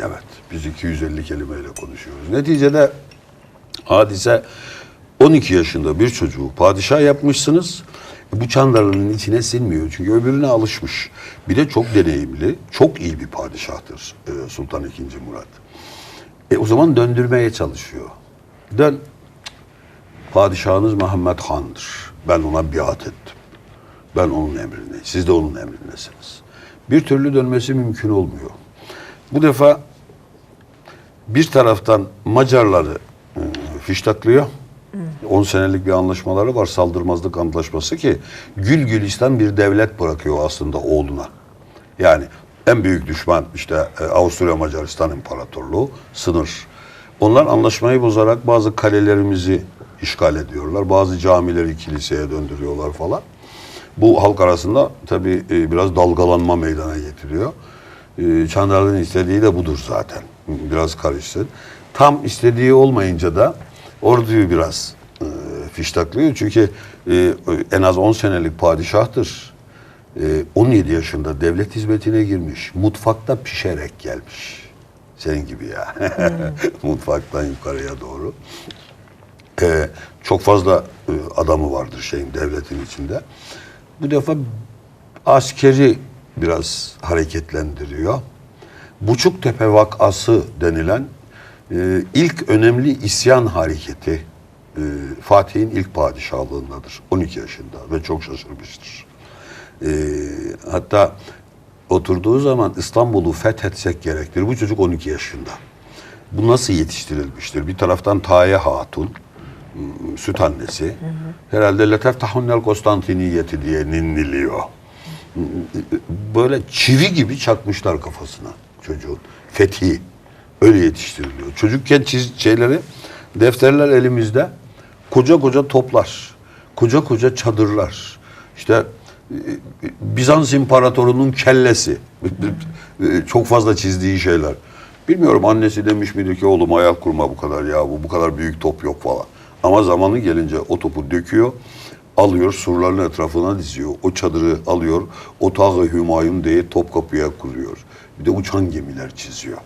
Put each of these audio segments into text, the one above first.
Evet. Biz 250 kelimeyle konuşuyoruz. Neticede hadise 12 yaşında bir çocuğu padişah yapmışsınız. Bu Çandarlı'nın içine sinmiyor. Çünkü öbürüne alışmış. Bir de çok deneyimli, çok iyi bir padişahtır e, Sultan II. Murat. E, o zaman döndürmeye çalışıyor. Dön. Padişahınız Muhammed Han'dır. Ben ona biat ettim. Ben onun emrindeyim. Siz de onun emrindesiniz. Bir türlü dönmesi mümkün olmuyor. Bu defa bir taraftan Macarları e, fiştaklıyor. 10 senelik bir anlaşmaları var. Saldırmazlık antlaşması ki gül gülistan bir devlet bırakıyor aslında oğluna. Yani en büyük düşman işte e, Avusturya Macaristan İmparatorluğu sınır. Onlar anlaşmayı bozarak bazı kalelerimizi işgal ediyorlar. Bazı camileri kiliseye döndürüyorlar falan. Bu halk arasında tabii e, biraz dalgalanma meydana getiriyor. E, Çandarlı'nın istediği de budur zaten. Biraz karışsın. Tam istediği olmayınca da orduyu biraz e, fiştaklıyor. Çünkü e, en az 10 senelik padişahtır. E, 17 yaşında devlet hizmetine girmiş. Mutfakta pişerek gelmiş. Senin gibi ya. Mutfaktan yukarıya doğru. E, çok fazla e, adamı vardır şeyin devletin içinde. Bu defa askeri biraz hareketlendiriyor. Buçuktepe vakası denilen e, ilk önemli isyan hareketi e, Fatih'in ilk padişahlığındadır. 12 yaşında ve çok şaşırmıştır. E, hatta oturduğu zaman İstanbul'u fethetsek gerektir. Bu çocuk 12 yaşında. Bu nasıl yetiştirilmiştir? Bir taraftan Taye Hatun, m, süt annesi. Herhalde Leteftahunnel Konstantiniyeti diye ninliliyor. Böyle çivi gibi çakmışlar kafasına çocuğun. Fethi. Öyle yetiştiriliyor. Çocukken çiz şeyleri, defterler elimizde. Koca koca toplar. Koca koca çadırlar. İşte e, Bizans İmparatorunun kellesi. E, Çok fazla çizdiği şeyler. Bilmiyorum annesi demiş miydi ki oğlum hayal kurma bu kadar ya bu bu kadar büyük top yok falan. Ama zamanı gelince o topu döküyor, alıyor surların etrafına diziyor. O çadırı alıyor, otağı Hümayun diye Topkapı'ya kuruyor. Bir de uçan gemiler çiziyor.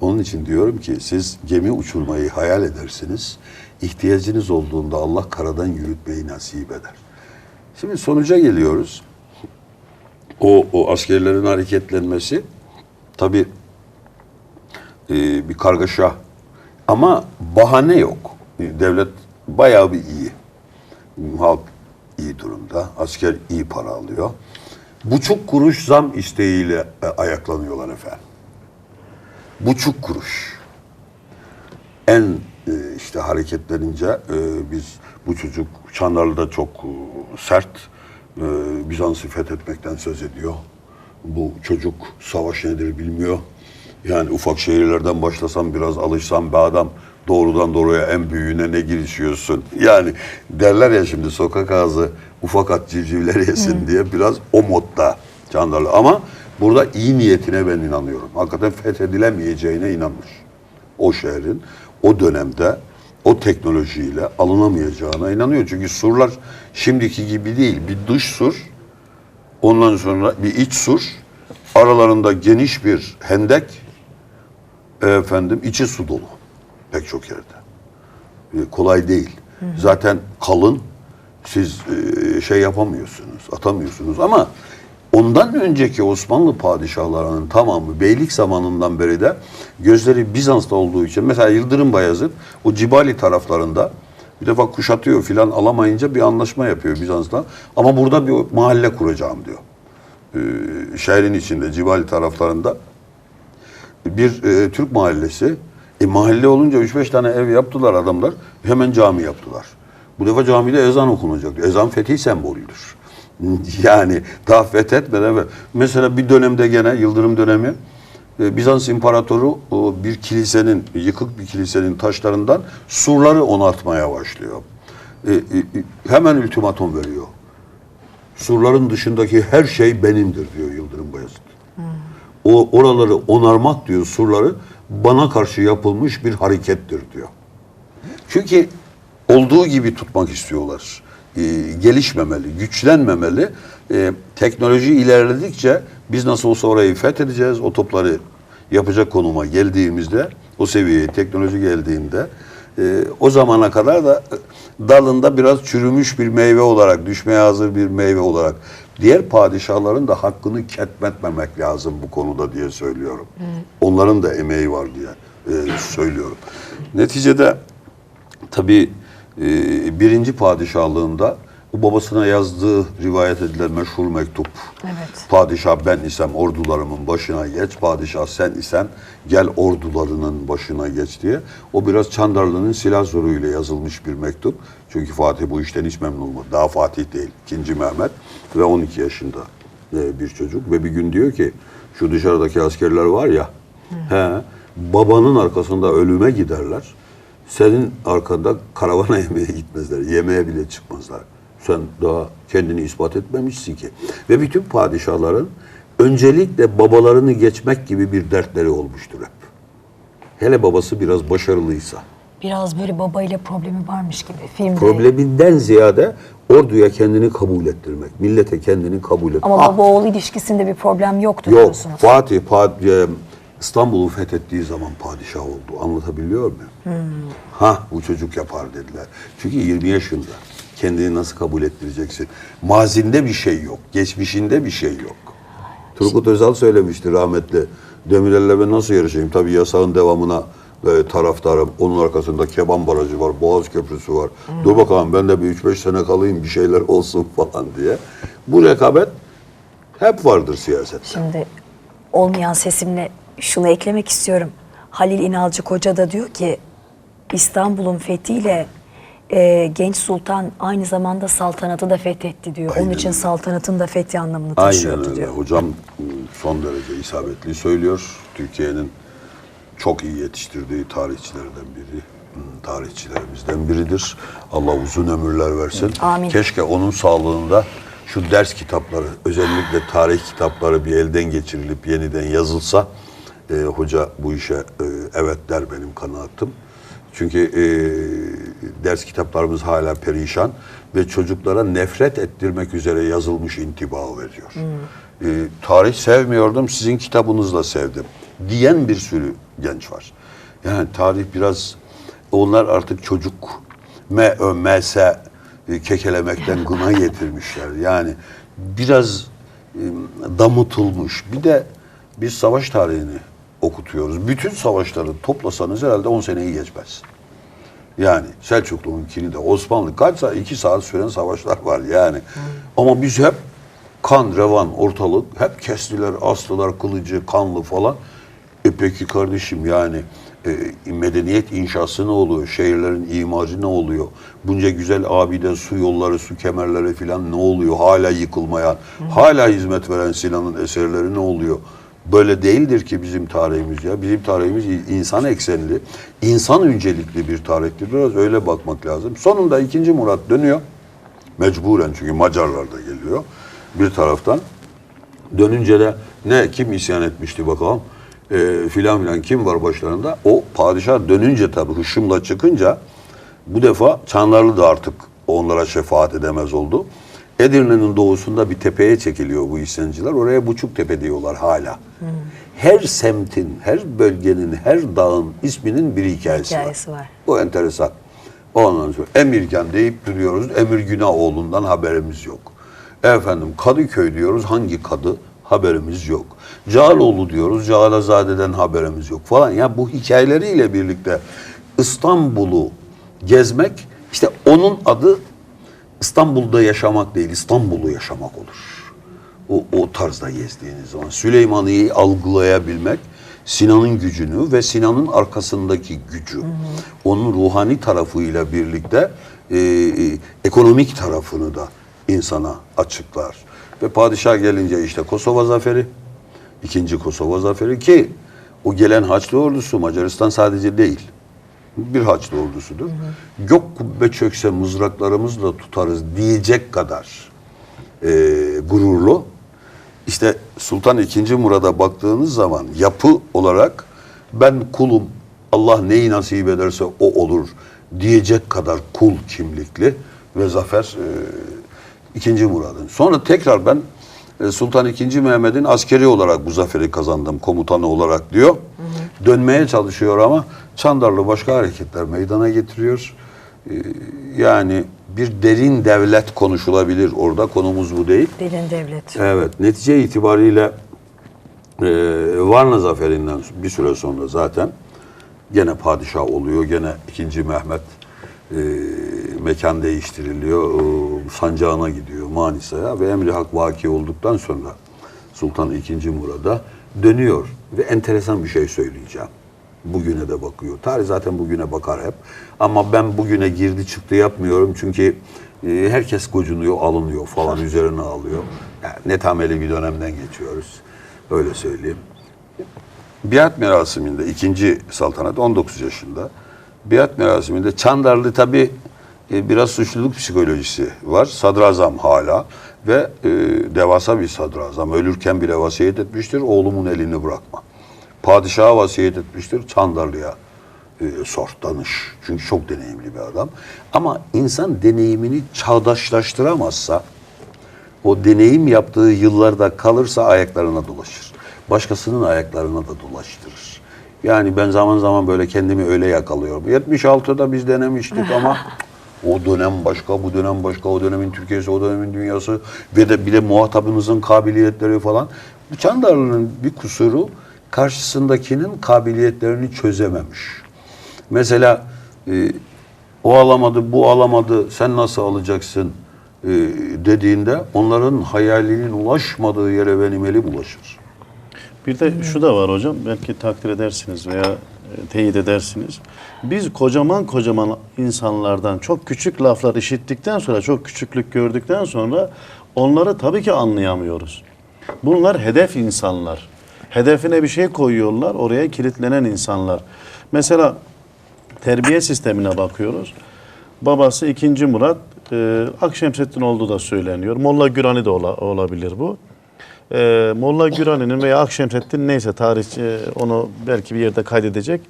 Onun için diyorum ki siz gemi uçurmayı hayal edersiniz. İhtiyacınız olduğunda Allah karadan yürütmeyi nasip eder. Şimdi sonuca geliyoruz. O, o askerlerin hareketlenmesi tabi bir kargaşa ama bahane yok. Devlet bayağı bir iyi. Halk iyi durumda. Asker iyi para alıyor. Buçuk kuruş zam isteğiyle e, ayaklanıyorlar efendim. Buçuk kuruş. En e, işte hareketlenince e, biz bu çocuk Çandarlı'da çok e, sert e, Bizans'ı fethetmekten söz ediyor. Bu çocuk savaş nedir bilmiyor. Yani ufak şehirlerden başlasam biraz alışsam bir adam doğrudan doğruya en büyüğüne ne girişiyorsun? Yani derler ya şimdi sokak ağzı ufak at civcivler yesin diye biraz o modda Çandarlı. Ama burada iyi niyetine ben inanıyorum. Hakikaten fethedilemeyeceğine inanmış. O şehrin o dönemde o teknolojiyle alınamayacağına inanıyor. Çünkü surlar şimdiki gibi değil. Bir dış sur, ondan sonra bir iç sur, aralarında geniş bir hendek, efendim içi su dolu pek çok yerde. E, kolay değil. Zaten kalın, siz e, şey yapamıyorsunuz, atamıyorsunuz ama ondan önceki Osmanlı padişahlarının tamamı beylik zamanından beri de gözleri Bizans'ta olduğu için mesela Yıldırım Bayezid o Cibali taraflarında bir defa kuşatıyor filan alamayınca bir anlaşma yapıyor Bizans'la. Ama burada bir mahalle kuracağım diyor. Ee, şehrin içinde Cibali taraflarında bir e, Türk mahallesi. E, mahalle olunca 3-5 tane ev yaptılar adamlar. Hemen cami yaptılar. Bu defa camide ezan okunacak. Ezan fethi sembolüdür. Yani daha fethetmeden ve mesela bir dönemde gene Yıldırım dönemi e, Bizans İmparatoru bir kilisenin, yıkık bir kilisenin taşlarından surları onartmaya başlıyor. E, e, hemen ultimatum veriyor. Surların dışındaki her şey benimdir diyor Yıldırım Bayezid. O oraları onarmak diyor surları bana karşı yapılmış bir harekettir diyor. Çünkü olduğu gibi tutmak istiyorlar. Ee, gelişmemeli, güçlenmemeli. Ee, teknoloji ilerledikçe biz nasıl olsa orayı fethedeceğiz, o topları yapacak konuma geldiğimizde, o seviyeye teknoloji geldiğinde e, o zamana kadar da dalında biraz çürümüş bir meyve olarak, düşmeye hazır bir meyve olarak diğer padişahların da hakkını ketmetmemek lazım bu konuda diye söylüyorum. Onların da emeği var diye e, söylüyorum. Neticede tabii e, birinci padişahlığında o babasına yazdığı rivayet edilen meşhur mektup. Evet. Padişah ben isem ordularımın başına geç, padişah sen isen gel ordularının başına geç diye. O biraz Çandarlı'nın silah zoruyla yazılmış bir mektup. Çünkü Fatih bu işten hiç memnun olmadı. Daha Fatih değil, ikinci Mehmet ve 12 yaşında e, bir çocuk. Ve bir gün diyor ki şu dışarıdaki askerler var ya, he, babanın arkasında ölüme giderler. Senin arkanda karavana yemeğe gitmezler. Yemeğe bile çıkmazlar. Sen daha kendini ispat etmemişsin ki. Ve bütün padişahların öncelikle babalarını geçmek gibi bir dertleri olmuştur hep. Hele babası biraz başarılıysa. Biraz böyle babayla problemi varmış gibi filmde. Probleminden ziyade orduya kendini kabul ettirmek, millete kendini kabul ettirmek. Ama baba oğul ilişkisinde bir problem yoktu Yok, diyorsunuz. Fatih pad- e, İstanbul'u fethettiği zaman padişah oldu. Anlatabiliyor muyum? Hmm. Ha bu çocuk yapar dediler. Çünkü 20 yaşında. Kendini nasıl kabul ettireceksin? Mazinde bir şey yok. Geçmişinde bir şey yok. Turgut Özal söylemişti rahmetli. Demirel'le ben nasıl yarışayım? Tabii yasağın devamına e, taraftarım. Onun arkasında Keban Barajı var, Boğaz Köprüsü var. Dur bakalım ben de bir 3-5 sene kalayım bir şeyler olsun falan diye. Bu rekabet hep vardır siyasette. Şimdi olmayan sesimle şunu eklemek istiyorum. Halil İnalcı Koca da diyor ki İstanbul'un fethiyle e, genç sultan aynı zamanda saltanatı da fethetti diyor. Onun Aynen için öyle. saltanatın da fethi anlamını Aynen taşıyordu öyle. diyor. Hocam ıı, son derece isabetli söylüyor. Türkiye'nin çok iyi yetiştirdiği tarihçilerden biri. Tarihçilerimizden biridir. Allah uzun ömürler versin. Amin. Keşke onun sağlığında şu ders kitapları, özellikle tarih kitapları bir elden geçirilip yeniden yazılsa, e, hoca bu işe e, evet der benim kanaatim. Çünkü e, ders kitaplarımız hala perişan ve çocuklara nefret ettirmek üzere yazılmış intiba veriyor. E, tarih sevmiyordum, sizin kitabınızla sevdim diyen bir sürü genç var. Yani tarih biraz, onlar artık çocuk, me ö mese e, kekelemekten gına getirmişler. Yani biraz e, damıtılmış. Bir de biz savaş tarihini okutuyoruz. Bütün savaşları toplasanız herhalde 10 seneyi geçmez. Yani Selçuklu'nunkini de Osmanlı kaç saat? 2 saat süren savaşlar var yani. Ama biz hep kan, revan, ortalık hep kestiler, astılar, kılıcı, kanlı falan. E peki kardeşim yani e, medeniyet inşası ne oluyor? Şehirlerin imarı ne oluyor? Bunca güzel abide su yolları, su kemerleri falan ne oluyor? Hala yıkılmayan, hala hizmet veren Sinan'ın eserleri ne oluyor? Böyle değildir ki bizim tarihimiz ya. Bizim tarihimiz insan eksenli, insan öncelikli bir tarihtir. Biraz öyle bakmak lazım. Sonunda 2. Murat dönüyor. Mecburen çünkü Macarlar da geliyor bir taraftan. Dönünce de ne kim isyan etmişti bakalım. E, filan filan kim var başlarında? O padişah dönünce tabii hışımla çıkınca bu defa Çanlarlı da artık onlara şefaat edemez oldu. Edirne'nin doğusunda bir tepeye çekiliyor bu isyancılar. Oraya Buçuk Tepe diyorlar hala. Her semtin, her bölgenin, her dağın isminin bir hikayesi, Hikayesi var. var. Bu enteresan. Ondan sonra Emirgan deyip duruyoruz. Emir Günahoğlu'ndan haberimiz yok. Efendim Kadıköy diyoruz. Hangi kadı? Haberimiz yok. Cağaloğlu diyoruz. Cağalazade'den haberimiz yok falan. Ya bu hikayeleriyle birlikte İstanbul'u gezmek işte onun adı İstanbul'da yaşamak değil, İstanbul'u yaşamak olur. O, o tarzda gezdiğiniz zaman Süleymaniye'yi algılayabilmek, Sinan'ın gücünü ve Sinan'ın arkasındaki gücü, onun ruhani tarafıyla birlikte e, e, ekonomik tarafını da insana açıklar. Ve padişah gelince işte Kosova zaferi, ikinci Kosova zaferi ki o gelen Haçlı ordusu Macaristan sadece değil bir Haçlı ordusudur. Gök kubbe çökse mızraklarımızla tutarız diyecek kadar e, gururlu. İşte Sultan II. Murad'a baktığınız zaman yapı olarak ben kulum Allah neyi nasip ederse o olur diyecek kadar kul kimlikli ve zafer e, II. Murad'ın. Sonra tekrar ben e, Sultan II. Mehmet'in askeri olarak bu zaferi kazandım komutanı olarak diyor. Dönmeye çalışıyor ama Çandarlı başka hareketler meydana getiriyor. E, Yani bir derin devlet konuşulabilir orada konumuz bu değil. Derin devlet. Evet, netice itibariyle e, Varna zaferinden bir süre sonra zaten gene padişah oluyor. Gene 2. Mehmet e, mekan değiştiriliyor. E, sancağına gidiyor Manisa'ya ve emri hak vaki olduktan sonra Sultan II. Murad'a dönüyor. Ve enteresan bir şey söyleyeceğim. Bugüne de bakıyor. Tarih zaten bugüne bakar hep. Ama ben bugüne girdi çıktı yapmıyorum. Çünkü e, herkes gocunuyor, alınıyor falan üzerine alıyor. Yani netameli bir dönemden geçiyoruz. Öyle söyleyeyim. Biat merasiminde ikinci saltanat 19 yaşında. Biat merasiminde Çandarlı tabi biraz suçluluk psikolojisi var. Sadrazam hala ve e, devasa bir sadrazam. Ölürken bile vasiyet etmiştir. Oğlumun elini bırakma. Padişaha vasiyet etmiştir. Çandarlı'ya e, sor, danış. Çünkü çok deneyimli bir adam. Ama insan deneyimini çağdaşlaştıramazsa o deneyim yaptığı yıllarda kalırsa ayaklarına dolaşır. Başkasının ayaklarına da dolaştırır. Yani ben zaman zaman böyle kendimi öyle yakalıyorum. 76'da biz denemiştik ama o dönem başka, bu dönem başka, o dönemin Türkiye'si, o dönemin dünyası ve de bir de muhatabınızın kabiliyetleri falan. Bu Çandarlı'nın bir kusuru karşısındakinin kabiliyetlerini çözememiş. Mesela e, o alamadı, bu alamadı, sen nasıl alacaksın e, dediğinde onların hayalinin ulaşmadığı yere benim elim ulaşır. Bir de şu da var hocam, belki takdir edersiniz veya teyit edersiniz. Biz kocaman kocaman insanlardan çok küçük laflar işittikten sonra, çok küçüklük gördükten sonra onları tabii ki anlayamıyoruz. Bunlar hedef insanlar. Hedefine bir şey koyuyorlar, oraya kilitlenen insanlar. Mesela terbiye sistemine bakıyoruz. Babası 2. Murat, e, Akşemseddin olduğu da söyleniyor. Molla Gürani de ola- olabilir bu. E, Molla Gürani'nin veya Akşemseddin neyse tarihçi onu belki bir yerde kaydedecek.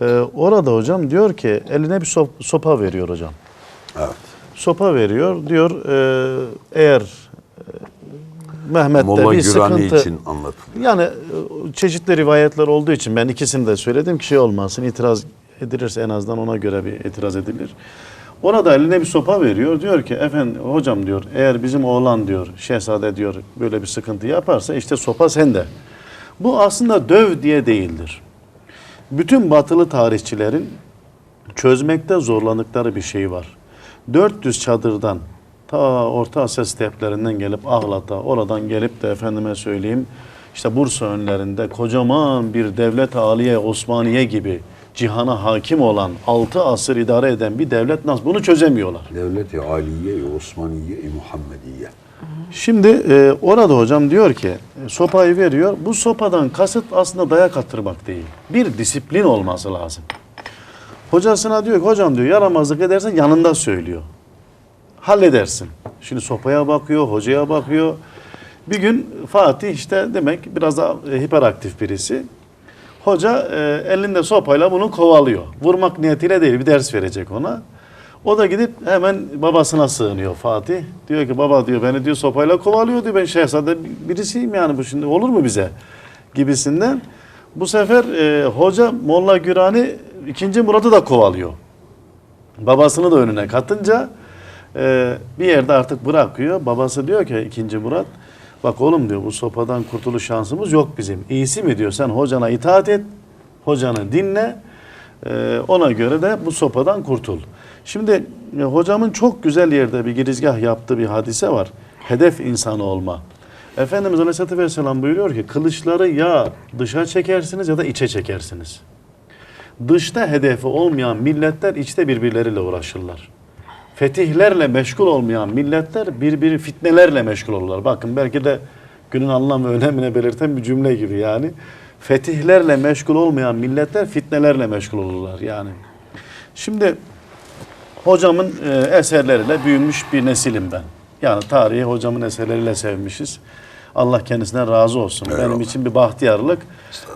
E, orada hocam diyor ki eline bir sop- sopa veriyor hocam. Evet. Sopa veriyor diyor e, eğer e, Mehmet'te Molla bir Gürani sıkıntı için anlatılıyor. yani e, çeşitli rivayetler olduğu için ben ikisini de söyledim ki şey olmasın itiraz edilirse en azından ona göre bir itiraz edilir. Ona da eline bir sopa veriyor. Diyor ki efendim hocam diyor eğer bizim oğlan diyor şehzade diyor böyle bir sıkıntı yaparsa işte sopa sende. Bu aslında döv diye değildir. Bütün batılı tarihçilerin çözmekte zorlandıkları bir şey var. 400 çadırdan ta Orta Asya steplerinden gelip Ahlat'a, oradan gelip de efendime söyleyeyim işte Bursa önlerinde kocaman bir devlet aliye Osmaniye gibi cihana hakim olan 6 asır idare eden bir devlet nasıl bunu çözemiyorlar. Devleti Aliye, Osmaniye, Muhammediye. Şimdi e, orada hocam diyor ki e, sopayı veriyor. Bu sopadan kasıt aslında dayak attırmak değil. Bir disiplin olması lazım. Hocasına diyor ki hocam diyor yaramazlık edersen yanında söylüyor. Halledersin. Şimdi sopaya bakıyor, hocaya bakıyor. Bir gün Fatih işte demek biraz daha e, hiperaktif birisi. Hoca e, elinde sopayla bunu kovalıyor. Vurmak niyetiyle değil bir ders verecek ona. O da gidip hemen babasına sığınıyor Fatih. Diyor ki baba diyor beni diyor sopayla kovalıyor diyor ben şehzade birisiyim yani bu şimdi olur mu bize gibisinden. Bu sefer e, hoca Molla Gürani ikinci Murat'ı da kovalıyor. Babasını da önüne katınca e, bir yerde artık bırakıyor. Babası diyor ki ikinci Murat bak oğlum diyor bu sopadan kurtuluş şansımız yok bizim. İyisi mi diyor sen hocana itaat et, hocanı dinle. e, ona göre de bu sopadan kurtul. Şimdi e, hocamın çok güzel yerde bir girizgah yaptığı bir hadise var. Hedef insanı olma. Efendimiz Aleyhisselatü Vesselam buyuruyor ki kılıçları ya dışa çekersiniz ya da içe çekersiniz. Dışta hedefi olmayan milletler içte birbirleriyle uğraşırlar. Fetihlerle meşgul olmayan milletler birbiri fitnelerle meşgul olurlar. Bakın belki de günün anlam ve önemine belirten bir cümle gibi yani. Fetihlerle meşgul olmayan milletler fitnelerle meşgul olurlar yani. Şimdi hocamın e, eserleriyle büyümüş bir nesilim ben. Yani tarihi hocamın eserleriyle sevmişiz. Allah kendisinden razı olsun. Eyvallah. Benim için bir bahtiyarlık.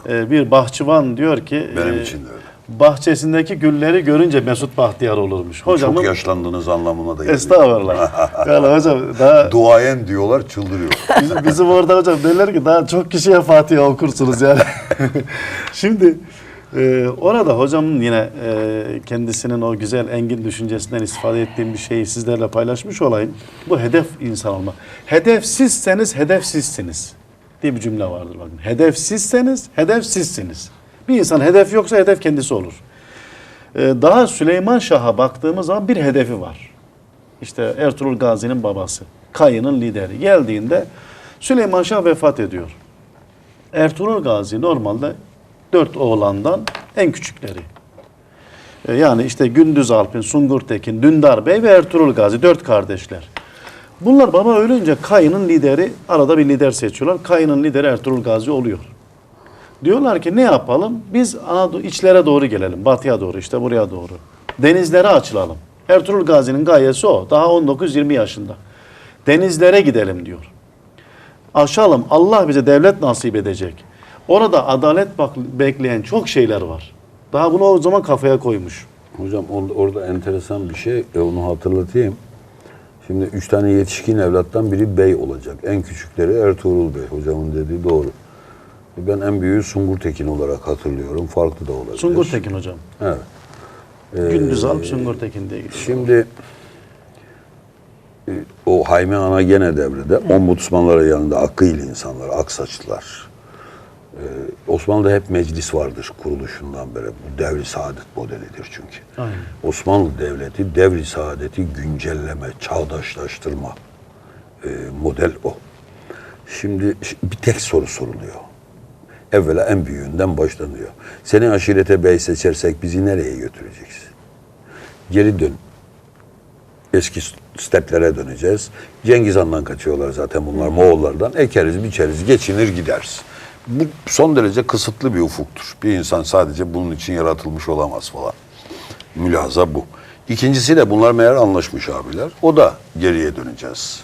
E, bir bahçıvan diyor ki Benim e, için de öyle. Bahçesindeki gülleri görünce Mesut Bahtiyar olurmuş. Hocamın Çok yaşlandığınız anlamına da geliyor. Estağfurullah. yani hocam daha Duayen diyorlar çıldırıyor. bizim, bizim orada hocam derler ki daha çok kişiye Fatiha okursunuz yani. Şimdi e, orada hocamın yine e, kendisinin o güzel engin düşüncesinden istifade ettiğim bir şeyi sizlerle paylaşmış olayım. Bu hedef insan olma. Hedefsizseniz hedefsizsiniz diye bir cümle vardır bakın. Hedefsizseniz hedefsizsiniz. Bir insan hedef yoksa hedef kendisi olur. E, daha Süleyman Şah'a baktığımız zaman bir hedefi var. İşte Ertuğrul Gazi'nin babası, Kayı'nın lideri. Geldiğinde Süleyman Şah vefat ediyor. Ertuğrul Gazi normalde dört oğlandan en küçükleri. E, Yani işte Gündüz Alp'in, Sungur Tekin, Dündar Bey ve Ertuğrul Gazi dört kardeşler. Bunlar baba ölünce Kayı'nın lideri, arada bir lider seçiyorlar. Kayı'nın lideri Ertuğrul Gazi oluyor. Diyorlar ki ne yapalım? Biz Anadolu içlere doğru gelelim. Batıya doğru işte buraya doğru. Denizlere açılalım. Ertuğrul Gazi'nin gayesi o. Daha 19-20 yaşında. Denizlere gidelim diyor. Aşalım. Allah bize devlet nasip edecek. Orada adalet bak- bekleyen çok şeyler var. Daha bunu o zaman kafaya koymuş. Hocam orada, enteresan bir şey, e, onu hatırlatayım. Şimdi üç tane yetişkin evlattan biri bey olacak. En küçükleri Ertuğrul Bey. Hocamın dediği doğru. Ben en büyüğü Sungur Tekin olarak hatırlıyorum. Farklı da olabilir. Sungur Tekin hocam. Evet. Gündüz Alp Sungur Tekin diye gidiyor. Şimdi e, o Hayme Ana gene devrede ombudsmanlara yanında akıl insanlar, aksaçlılar. Ee, Osmanlı'da hep meclis vardır kuruluşundan beri. Bu devri saadet modelidir çünkü. Aynen. Osmanlı Devleti devri saadeti güncelleme, çağdaşlaştırma e, model o. Şimdi bir tek soru soruluyor. Evvela en büyüğünden başlanıyor. Seni aşirete bey seçersek bizi nereye götüreceksin? Geri dön. Eski steplere döneceğiz. Cengiz Han'dan kaçıyorlar zaten bunlar Moğollardan. Ekeriz, biçeriz, geçinir gideriz. Bu son derece kısıtlı bir ufuktur. Bir insan sadece bunun için yaratılmış olamaz falan. Mülaza bu. İkincisi de bunlar meğer anlaşmış abiler. O da geriye döneceğiz.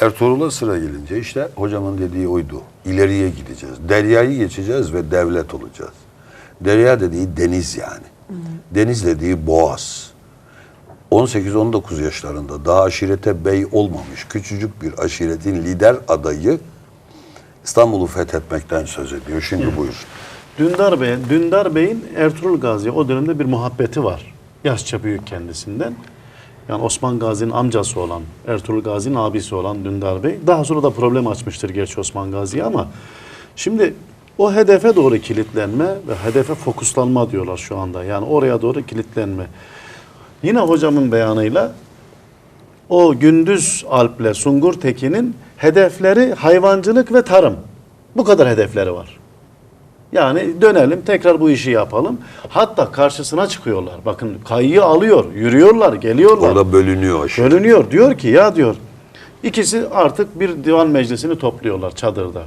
Ertuğrul'a sıra gelince işte hocamın dediği oydu. İleriye gideceğiz. Deryayı geçeceğiz ve devlet olacağız. Derya dediği deniz yani. Deniz dediği boğaz. 18-19 yaşlarında daha aşirete bey olmamış küçücük bir aşiretin lider adayı İstanbul'u fethetmekten söz ediyor. Şimdi buyur. Dündar Bey, Dündar Bey'in Ertuğrul Gazi'ye o dönemde bir muhabbeti var. Yaşça büyük kendisinden. Yani Osman Gazi'nin amcası olan, Ertuğrul Gazi'nin abisi olan Dündar Bey. Daha sonra da problem açmıştır gerçi Osman Gazi'ye ama şimdi o hedefe doğru kilitlenme ve hedefe fokuslanma diyorlar şu anda. Yani oraya doğru kilitlenme. Yine hocamın beyanıyla o Gündüz Alp'le Sungur Tekin'in hedefleri hayvancılık ve tarım. Bu kadar hedefleri var. Yani dönelim tekrar bu işi yapalım. Hatta karşısına çıkıyorlar. Bakın kayıyı alıyor, yürüyorlar, geliyorlar. Orada bölünüyor aşire. Bölünüyor. Diyor ki ya diyor ikisi artık bir divan meclisini topluyorlar çadırda.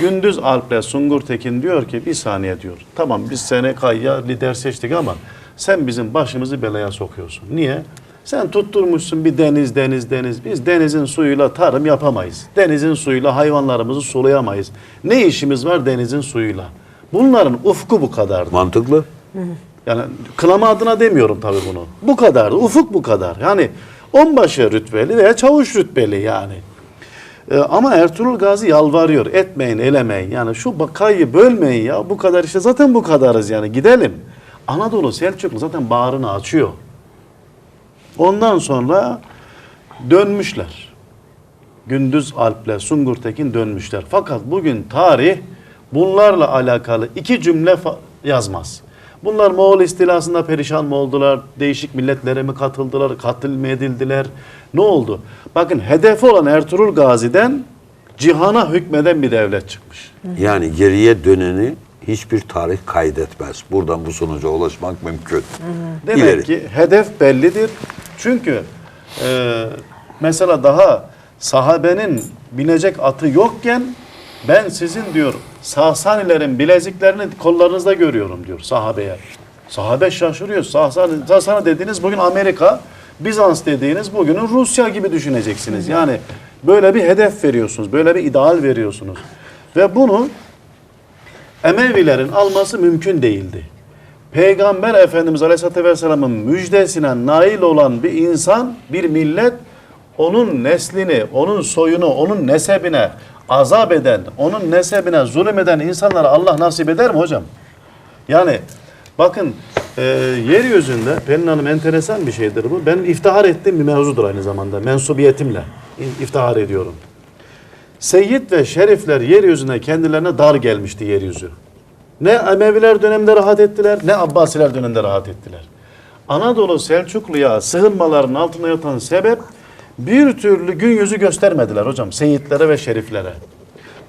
Gündüz Alp'le Sungur Tekin diyor ki bir saniye diyor. Tamam biz seni kayıya lider seçtik ama sen bizim başımızı belaya sokuyorsun. Niye? Sen tutturmuşsun bir deniz deniz deniz. Biz denizin suyuyla tarım yapamayız. Denizin suyuyla hayvanlarımızı sulayamayız. Ne işimiz var denizin suyuyla? Bunların ufku bu kadardı. Mantıklı. Yani kınama adına demiyorum tabii bunu. Bu kadar. Ufuk bu kadar. Yani onbaşı rütbeli veya çavuş rütbeli yani. Ee, ama Ertuğrul Gazi yalvarıyor. Etmeyin, elemeyin. Yani şu bakayı bölmeyin ya. Bu kadar işte zaten bu kadarız yani. Gidelim. Anadolu Selçuklu zaten bağrını açıyor. Ondan sonra dönmüşler. Gündüz Alp'le Sungur Tekin dönmüşler. Fakat bugün tarih bunlarla alakalı iki cümle yazmaz. Bunlar Moğol istilasında perişan mı oldular? Değişik milletlere mi katıldılar? Katil mi edildiler? Ne oldu? Bakın hedefi olan Ertuğrul Gazi'den cihana hükmeden bir devlet çıkmış. Yani geriye döneni hiçbir tarih kaydetmez. Buradan bu sonuca ulaşmak mümkün. Demek İleri. ki hedef bellidir. Çünkü e, mesela daha sahabenin binecek atı yokken ben sizin diyor Sasanilerin bileziklerini kollarınızda görüyorum diyor sahabeye. Sahabe şaşırıyor. Sasani, Sasani dediğiniz bugün Amerika, Bizans dediğiniz bugünün Rusya gibi düşüneceksiniz. Yani böyle bir hedef veriyorsunuz, böyle bir ideal veriyorsunuz. Ve bunu Emevilerin alması mümkün değildi. Peygamber Efendimiz Aleyhisselatü Vesselam'ın müjdesine nail olan bir insan, bir millet onun neslini, onun soyunu, onun nesebine azap eden, onun nesebine zulüm eden insanlara Allah nasip eder mi hocam? Yani bakın e, yeryüzünde Pelin Hanım enteresan bir şeydir bu. Ben iftihar ettiğim bir mevzudur aynı zamanda. Mensubiyetimle iftihar ediyorum. Seyyid ve şerifler yeryüzüne kendilerine dar gelmişti yeryüzü. Ne Emeviler döneminde rahat ettiler, ne Abbasiler döneminde rahat ettiler. Anadolu Selçuklu'ya sığınmaların altında yatan sebep bir türlü gün yüzü göstermediler hocam Seyyidlere ve şeriflere.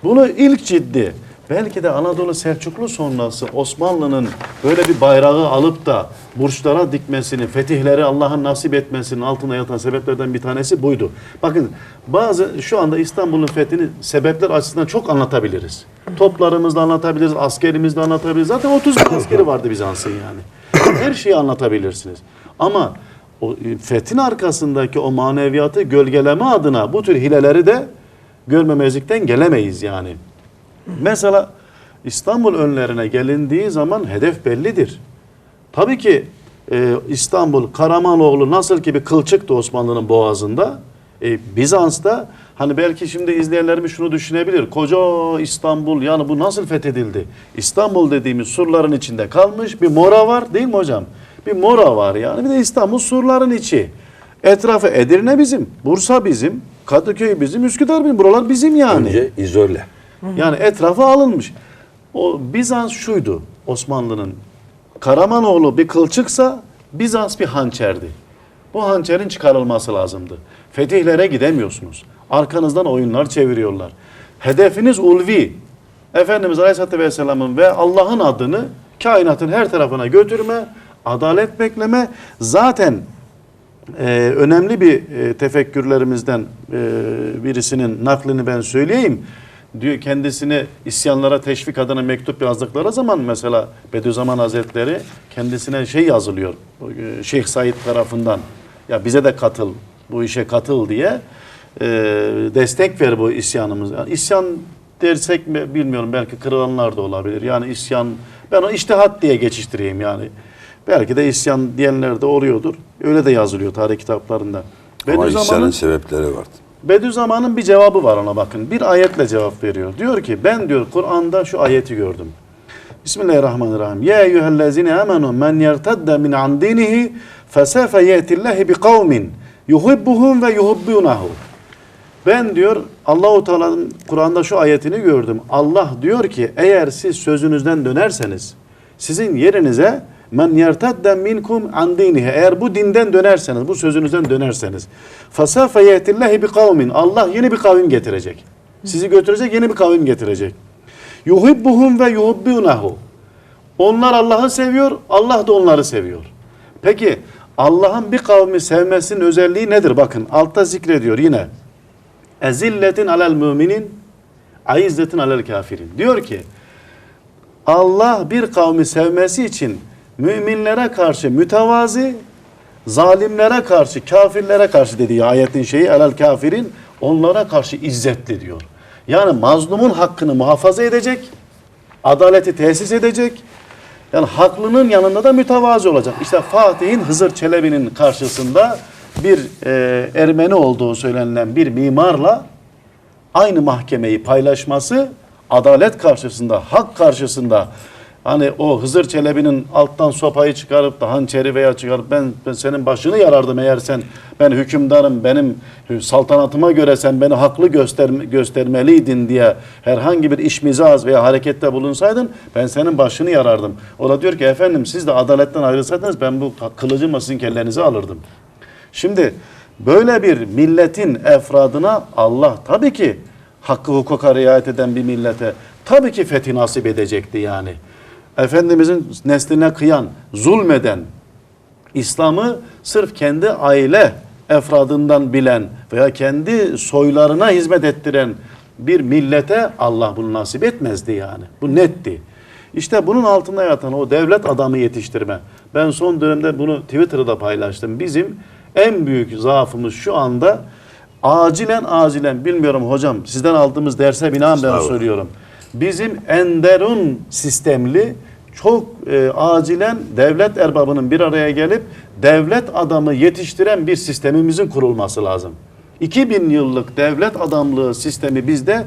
Bunu ilk ciddi belki de Anadolu Selçuklu sonrası Osmanlı'nın böyle bir bayrağı alıp da burçlara dikmesini, fetihleri Allah'ın nasip etmesinin altına yatan sebeplerden bir tanesi buydu. Bakın bazı şu anda İstanbul'un fethini sebepler açısından çok anlatabiliriz. Toplarımızla anlatabiliriz, askerimizle anlatabiliriz. Zaten 30 bin askeri vardı Bizans'ın yani. Her şeyi anlatabilirsiniz. Ama o e, fethin arkasındaki o maneviyatı gölgeleme adına bu tür hileleri de görmemezlikten gelemeyiz yani. Mesela İstanbul önlerine gelindiği zaman hedef bellidir. Tabii ki e, İstanbul, Karamanoğlu nasıl ki bir kılçıktı Osmanlı'nın boğazında, e, Bizans'ta hani belki şimdi izleyenlerimiz şunu düşünebilir. Koca İstanbul yani bu nasıl fethedildi? İstanbul dediğimiz surların içinde kalmış bir mora var değil mi hocam? Bir mora var yani bir de İstanbul surların içi. Etrafı Edirne bizim, Bursa bizim, Kadıköy bizim, Üsküdar bizim. Buralar bizim yani. Önce izole. Yani etrafı alınmış. O Bizans şuydu Osmanlı'nın. Karamanoğlu bir kılçıksa Bizans bir hançerdi. Bu hançerin çıkarılması lazımdı. Fetihlere gidemiyorsunuz. Arkanızdan oyunlar çeviriyorlar. Hedefiniz ulvi. Efendimiz Aleyhisselatü Vesselam'ın ve Allah'ın adını kainatın her tarafına götürme, adalet bekleme. Zaten ee, önemli bir e, tefekkürlerimizden e, birisinin naklini ben söyleyeyim. Diyor kendisini isyanlara teşvik adına mektup yazdıkları zaman mesela Bediüzzaman Hazretleri kendisine şey yazılıyor. e, Şeyh Said tarafından ya bize de katıl, bu işe katıl diye e, destek ver bu isyanımız. Yani isyan dersek mi bilmiyorum belki kırılanlar da olabilir. Yani isyan ben o iştihat diye geçiştireyim yani. Belki de isyan diyenler de oluyordur. Öyle de yazılıyor tarih kitaplarında. Ama isyanın sebepleri vardı. Bediüzzaman'ın bir cevabı var ona bakın. Bir ayetle cevap veriyor. Diyor ki ben diyor Kur'an'da şu ayeti gördüm. Bismillahirrahmanirrahim. Ya eyyühellezine amenu men yertedde min an dinihi fesefe yetillahi bi kavmin yuhibbuhum ve yuhibbunahu. Ben diyor Allahu Teala'nın Kur'an'da şu ayetini gördüm. Allah diyor ki eğer siz sözünüzden dönerseniz sizin yerinize men yertedde minkum an dinihi eğer bu dinden dönerseniz bu sözünüzden dönerseniz fasafe yetillahi bi kavmin Allah yeni bir kavim getirecek. Sizi götürecek yeni bir kavim getirecek. Yuhibbuhum ve yuhibbunahu. Onlar Allah'ı seviyor, Allah da onları seviyor. Peki Allah'ın bir kavmi sevmesinin özelliği nedir? Bakın altta zikrediyor yine. Ezilletin alel müminin, aizzetin alel kafirin. Diyor ki Allah bir kavmi sevmesi için müminlere karşı mütevazi, zalimlere karşı, kafirlere karşı dediği ayetin şeyi elel kafirin onlara karşı izzetli diyor. Yani mazlumun hakkını muhafaza edecek, adaleti tesis edecek. Yani haklının yanında da mütevazi olacak. İşte Fatih'in Hızır Çelebi'nin karşısında bir e, Ermeni olduğu söylenilen bir mimarla aynı mahkemeyi paylaşması adalet karşısında, hak karşısında hani o Hızır Çelebi'nin alttan sopayı çıkarıp da hançeri veya çıkarıp ben, ben senin başını yarardım eğer sen ben hükümdarım benim saltanatıma göre sen beni haklı göster, göstermeliydin diye herhangi bir işmizaz veya harekette bulunsaydın ben senin başını yarardım. O da diyor ki efendim siz de adaletten ayrılsaydınız ben bu kılıcımla sizin kellenizi alırdım. Şimdi böyle bir milletin efradına Allah tabii ki hakkı hukuka riayet eden bir millete tabii ki fethi nasip edecekti yani. Efendimizin nesline kıyan, zulmeden, İslam'ı sırf kendi aile efradından bilen veya kendi soylarına hizmet ettiren bir millete Allah bunu nasip etmezdi yani. Bu netti. İşte bunun altında yatan o devlet adamı yetiştirme. Ben son dönemde bunu Twitter'da paylaştım. Bizim en büyük zaafımız şu anda acilen acilen bilmiyorum hocam sizden aldığımız derse binaen ben söylüyorum. Bizim Enderun sistemli çok e, acilen devlet erbabının bir araya gelip devlet adamı yetiştiren bir sistemimizin kurulması lazım. 2000 yıllık devlet adamlığı sistemi bizde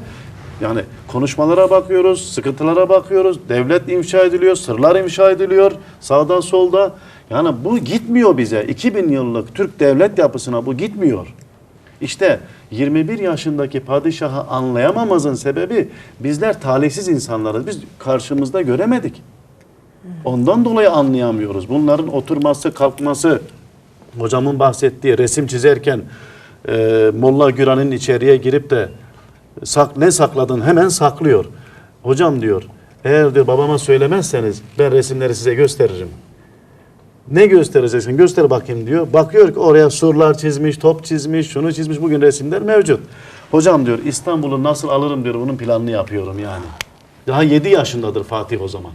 yani konuşmalara bakıyoruz, sıkıntılara bakıyoruz, devlet inşa ediliyor, sırlar inşa ediliyor sağda solda. Yani bu gitmiyor bize. 2000 yıllık Türk devlet yapısına bu gitmiyor. İşte 21 yaşındaki padişahı anlayamamamızın sebebi bizler talihsiz insanlarız. Biz karşımızda göremedik. Ondan dolayı anlayamıyoruz. Bunların oturması, kalkması, hocamın bahsettiği resim çizerken e, Molla Güran'ın içeriye girip de sak, ne sakladın hemen saklıyor. Hocam diyor eğer diyor babama söylemezseniz ben resimleri size gösteririm. Ne göstereceksin? Göster bakayım diyor. Bakıyor ki oraya surlar çizmiş, top çizmiş, şunu çizmiş. Bugün resimler mevcut. Hocam diyor İstanbul'u nasıl alırım diyor. Bunun planını yapıyorum yani. Daha 7 yaşındadır Fatih o zaman.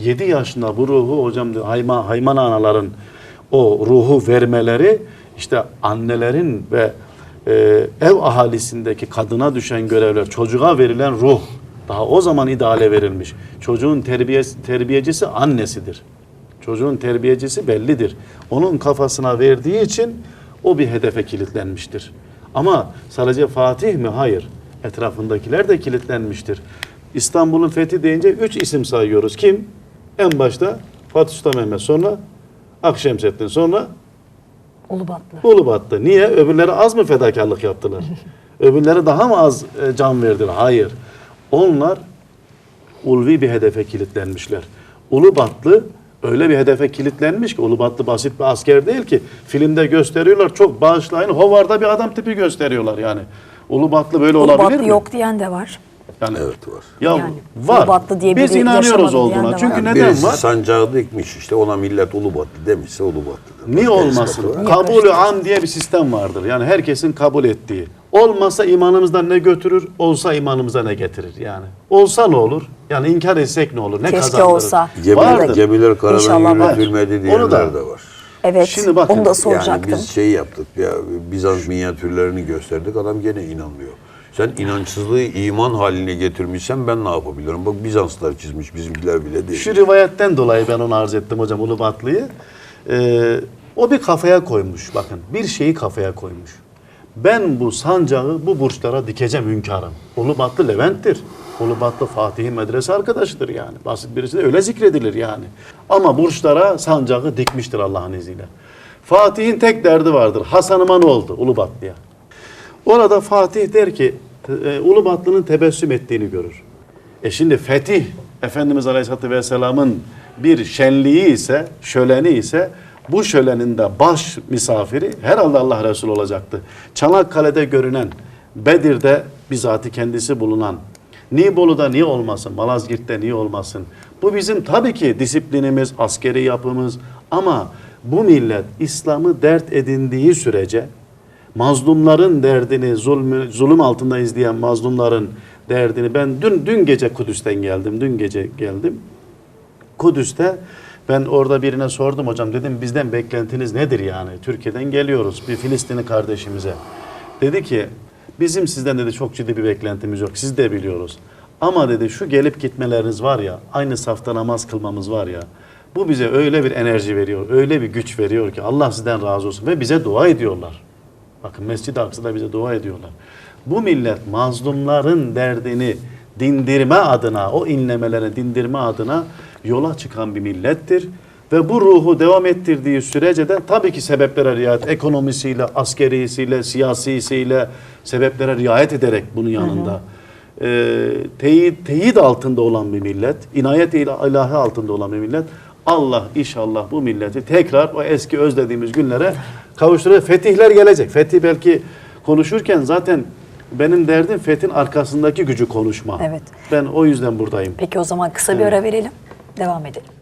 7 yaşında bu ruhu hocam diyor, hayma, hayman anaların o ruhu vermeleri işte annelerin ve e, ev ahalisindeki kadına düşen görevler, çocuğa verilen ruh daha o zaman ideale verilmiş. Çocuğun terbiye, terbiyecisi annesidir. Çocuğun terbiyecisi bellidir. Onun kafasına verdiği için o bir hedefe kilitlenmiştir. Ama sadece Fatih mi? Hayır. Etrafındakiler de kilitlenmiştir. İstanbul'un fethi deyince üç isim sayıyoruz. Kim? En başta Fatih Sultan Mehmet, sonra Akşemseddin, sonra Ulubatlı. Ulubatlı. Niye? Öbürleri az mı fedakarlık yaptılar? Öbürleri daha mı az e, can verdiler? Hayır. Onlar ulvi bir hedefe kilitlenmişler. Ulubatlı öyle bir hedefe kilitlenmiş ki Ulubatlı basit bir asker değil ki. Filmde gösteriyorlar çok bağışlayın. Hovarda bir adam tipi gösteriyorlar yani. Ulubatlı böyle olabilir Ulubatlı mi? yok diyen de var. Yani, Evet var. Ya Yani var. Ulubatlı diye Biz inanıyoruz olduğuna. Çünkü Yani neden birisi var? sancağı dikmiş işte ona millet Ulubatlı demişse Ulubatlı'dır. Niye Başka olmasın? Kabulü am diye bir sistem vardır. Yani herkesin kabul ettiği. Olmasa imanımızdan ne götürür, olsa imanımıza ne getirir yani. Olsa ne olur? Yani inkar etsek ne olur? Ne Keşke kazandırır? olsa. Gemiler, gemiler karadan yürütülmedi Onu diyenler da- de var. Evet. Şimdi bakın, onu da yani soracaktım. Yani biz şey yaptık ya Bizans minyatürlerini gösterdik adam gene inanmıyor. Sen inançsızlığı iman haline getirmişsen ben ne yapabilirim? Bak Bizanslılar çizmiş bizimkiler bile değil. Şu rivayetten dolayı ben onu arz ettim hocam Ulubatlı'yı. Ee, o bir kafaya koymuş bakın. Bir şeyi kafaya koymuş. Ben bu sancağı bu burçlara dikeceğim hünkârım. Ulubatlı Levent'tir. Ulubatlı Fatih'in medrese arkadaşıdır yani. Basit birisi de öyle zikredilir yani. Ama burçlara sancağı dikmiştir Allah'ın izniyle. Fatih'in tek derdi vardır. Hasan'ıma ne oldu Ulubatlı'ya? Orada Fatih der ki e, Ulubatlı'nın tebessüm ettiğini görür. E şimdi fetih Efendimiz Aleyhisselatü Vesselam'ın bir şenliği ise, şöleni ise bu şölenin de baş misafiri herhalde Allah Resulü olacaktı. Çanakkale'de görünen, Bedir'de bizatihi kendisi bulunan, Nibolu'da niye olmasın, Malazgirt'te niye olmasın? Bu bizim tabii ki disiplinimiz, askeri yapımız ama bu millet İslam'ı dert edindiği sürece mazlumların derdini, zulmü, zulüm altında izleyen mazlumların derdini ben dün dün gece Kudüs'ten geldim. Dün gece geldim. Kudüs'te ben orada birine sordum hocam dedim bizden beklentiniz nedir yani? Türkiye'den geliyoruz bir Filistinli kardeşimize. Dedi ki bizim sizden dedi çok ciddi bir beklentimiz yok. Siz de biliyoruz. Ama dedi şu gelip gitmeleriniz var ya aynı safta namaz kılmamız var ya bu bize öyle bir enerji veriyor, öyle bir güç veriyor ki Allah sizden razı olsun ve bize dua ediyorlar. Bakın Mescid-i Aksa'da bize dua ediyorlar. Bu millet mazlumların derdini dindirme adına, o inlemelere dindirme adına yola çıkan bir millettir. Ve bu ruhu devam ettirdiği sürece de tabii ki sebeplere riayet, ekonomisiyle, askerisiyle, siyasisiyle sebeplere riayet ederek bunun yanında e, teyit, teyit altında olan bir millet, inayet ilahi altında olan bir millet. Allah inşallah bu milleti tekrar o eski özlediğimiz günlere kavuşturur. Fetihler gelecek. Fetih belki konuşurken zaten benim derdim fethin arkasındaki gücü konuşma. Evet. Ben o yüzden buradayım. Peki o zaman kısa bir ara verelim. Devam edelim.